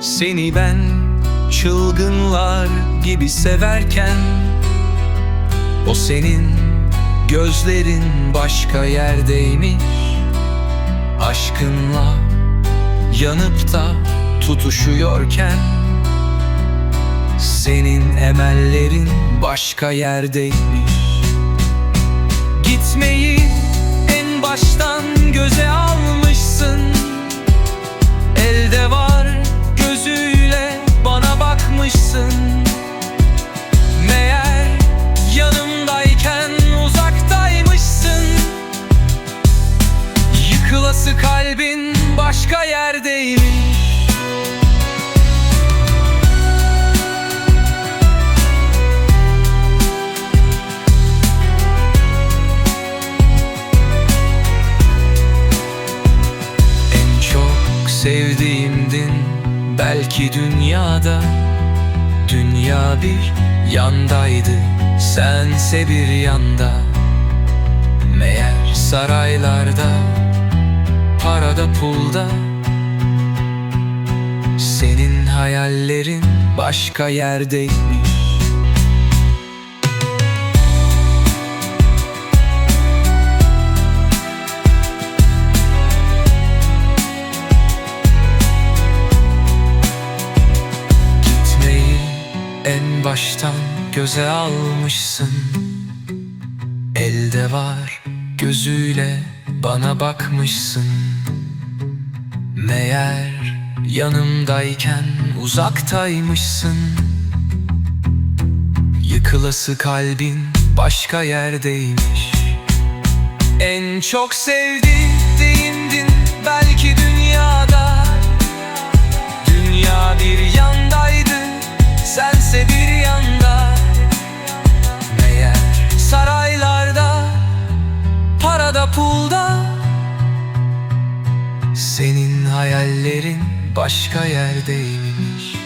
Seni ben çılgınlar gibi severken O senin gözlerin başka yerdeymiş. Aşkınla yanıp da tutuşuyorken Senin emellerin başka yerdeymiş. Gitmeyi en baştan göze almışsın Yıkılası kalbin başka yerdeymiş. Sevdiğimdin belki dünyada. Dünya bir yandaydı sense bir yanda. Meğer saraylarda parada pulda. Senin hayallerin başka yerdeymiş. Gitmeyi en baştan göze almışsın. Elde var gözüyle bana bakmışsın. Meğer yanımdayken uzaktaymışsın. Yıkılası kalbin başka yerdeymiş. En çok sevdiğimdin belki dünyada. Dünya bir yandaydı, sense bir yanda. Meğer saraylarda, parada pulda Senin hayallerin başka yerdeymiş